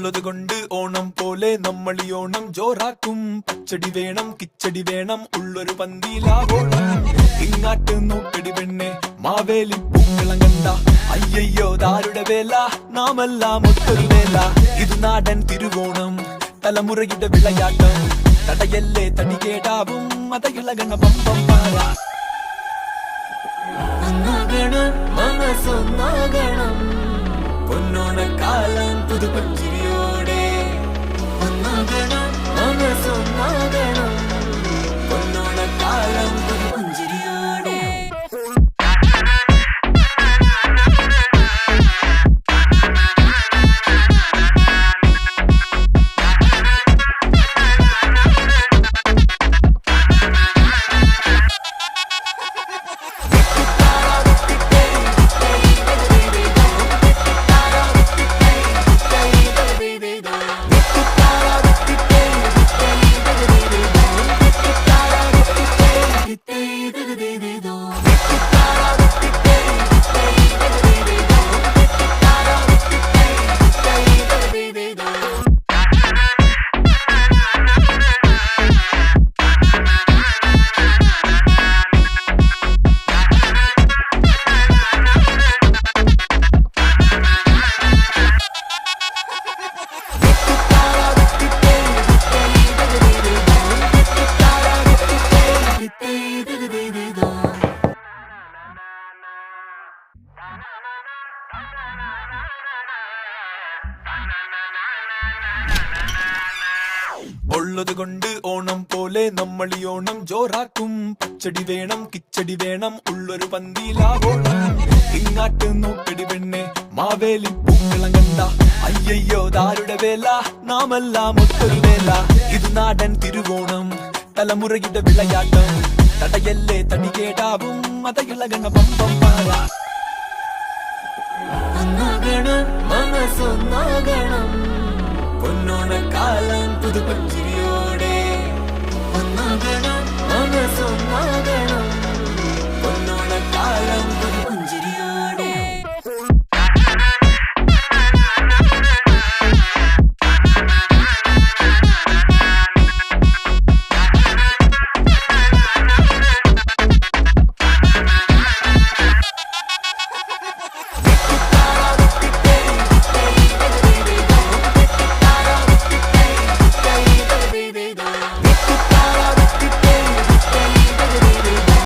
ഉള്ളത് കൊണ്ട് ഓണം പോലെ നമ്മൾ ഈ ഓണം ജോറാക്കും. പച്ചടി വേണം കിച്ചടി വേണം ഉള്ളൊരു പന്തിയിലാവോണം ഇങ്ങാട്ട് നോക്കടി പെണ്ണെ മാവേലി പൂക്കളം കണ്ട. അയ്യയ്യോ ദാരുടെ വേല? നാമെല്ലാം ഒത്തൊരു വേല. ഇത് നാടൻ തിരുവോണം തലമുറയുടെ വിളയാട്ടം. തടയല്ലേ തടി കേടാവും അതയിളകണ പമ്പം ഒന്നാകണം മനസ്സൊന്നാകണം. പൊന്നോണക്കാലം പുതുപുഞ്ചിരിയോടെ ഉള്ളത് കൊണ്ട് ഓണം പോലെ നമ്മൾ ഈ ഓണം ജോറാക്കും. പച്ചടി വേണം കിച്ചടി വേണം ഉള്ളൊരു പന്തിയിലാവോണം ഇങ്ങാട്ട് നോക്കടി പെണ്ണെ മാവേലി പൂക്കളം കണ്ട. അയ്യയ്യോ ദാരുടെ വേല നാമെല്ലാം ഒത്തൊരു വേല. ഇത് നാടൻ തിരുവോണം തലമുറയുടെ വിളയാട്ടം. തടയല്ലേ തടി കേടാവും അതയിളകണ പമ്പം പാഴ പൊന്നോണക്കാലം പുതുപഞ്ചിരിയോടെ ഒന്നാകണം മനസ്സൊന്നാകണം